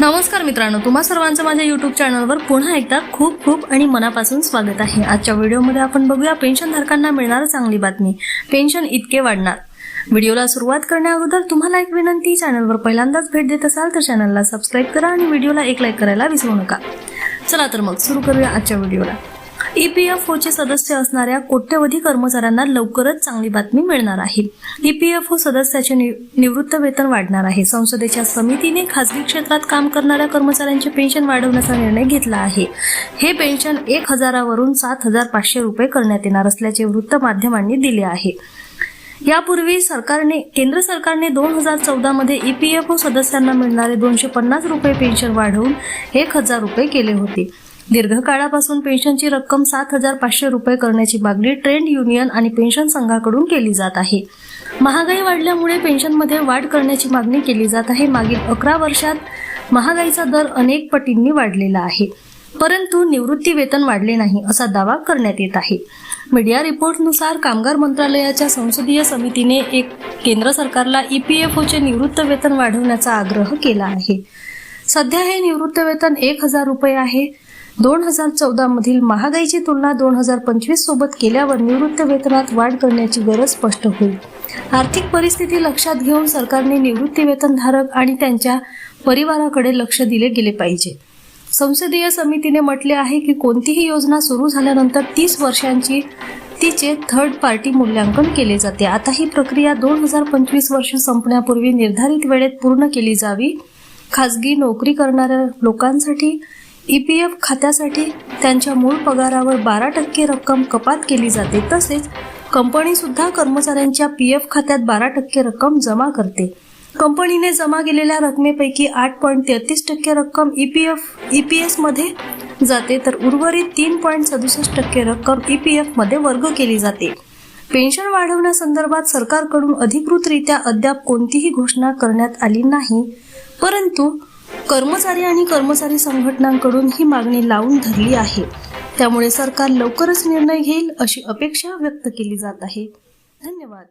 नमस्कार मित्रांनो तुम्हा सर्वांचं माझ्या युट्यूब चॅनलवर पुन्हा एकदा खूप खूप आणि मनापासून स्वागत आहे. आजच्या व्हिडिओमध्ये आपण बघूया पेन्शनधारकांना मिळणार चांगली बातमी. पेन्शन इतके वाढणार. व्हिडिओला सुरुवात करण्याअगोदर तुम्हाला एक विनंती चॅनलवर पहिल्यांदाच भेट देत असाल तर चॅनलला सबस्क्राईब करा आणि व्हिडिओला एक लाईक करायला विसरू नका. चला तर मग सुरू करूया आजच्या व्हिडिओला. ईपीएफओचे सदस्य असणाऱ्या कोट्यवधी कर्मचाऱ्यांना लवकरच चांगली बातमी मिळणार आहे. E ईपीएफओ सदस्याचे नि- निवृत्त वेतन वाढणार आहे. संसदेच्या समितीने खासगी क्षेत्रात काम करणाऱ्या कर्मचाऱ्यांचे पेन्शन वाढवण्याचा निर्णय घेतला आहे. हे पेन्शन एक हजारावरून सात हजार पाचशे रुपये करण्यात येणार असल्याचे वृत्त माध्यमांनी दिले आहे. यापूर्वी सरकारने केंद्र सरकारने दोन हजार चौदा मध्ये ईपीएफओ सदस्यांना मिळणारे दोनशे पन्नास रुपये पेन्शन वाढवून एक हजार रुपये केले होते. दीर्घकाळापासून पेन्शनची रक्कम सात हजार पाचशे रुपये करण्याची मागणी ट्रेंड युनियन आणि पेन्शन संघाकडून केली जात आहे. महागाई वाढल्यामुळे पेन्शनमध्ये वाढ करण्याची मागणी केली जात आहे. मागील अकरा वर्षात महागाईचा दर अनेक पटींनी वाढलेला आहे. परंतु निवृत्ती वेतन वाढले नाही असा दावा करण्यात येत आहे. मीडिया रिपोर्टनुसार कामगार मंत्रालयाच्या संसदीय समितीने एक केंद्र सरकारला ई पी एफ ओचे निवृत्त वेतन वाढवण्याचा आग्रह केला आहे. सध्या हे निवृत्त वेतन एक हजार रुपये आहे. दोन हजार चौदा मधील महागाईची तुलना दोन हजार पंचवीस सोबत केल्यावर निवृत्त वेतनात वाढ करण्याची गरज स्पष्ट होईल. आर्थिक परिस्थिती लक्षात घेऊन सरकारने निवृत्ती वेतनधारक आणि त्यांच्या परिवाराकडे लक्ष दिले गेले पाहिजे. संसदीय समितीने म्हटले आहे की कोणतीही योजना सुरू झाल्यानंतर तीस वर्षांची तिचे थर्ड पार्टी मूल्यांकन केले जाते. आता ही प्रक्रिया दोन हजार पंचवीस वर्ष संपण्यापूर्वी निर्धारित वेळेत पूर्ण केली जावी. खाजगी नोकरी करणाऱ्या लोकांसाठी ई पी एफ खात्यासाठी त्यांच्या मूळ पगारावर बारा टक्के रक्कम कपात केली जाते. तसेच कंपनीसुद्धा कर्मचाऱ्यांच्या पी एफ खात्यात बारा टक्के रक्कम जमा करते. कंपनीने जमा केलेल्या रकमेपैकी आठ पॉईंट तेहतीस टक्के रक्कम E P F E P एसमध्ये जाते तर उर्वरित तीन पॉईंट सदुसष्ट टक्के रक्कम ई पी एफमध्ये वर्ग केली जाते. पेन्शन वाढवण्यासंदर्भात सरकारकडून अधिकृतरित्या अद्याप कोणतीही घोषणा करण्यात आली नाही परंतु कर्मचारी आणि कर्मचारी संघटनांकडून ही मागणी लावून धरली आहे. त्यामुळे सरकार लवकरच निर्णय घेईल अशी अपेक्षा व्यक्त केली जात आहे. धन्यवाद.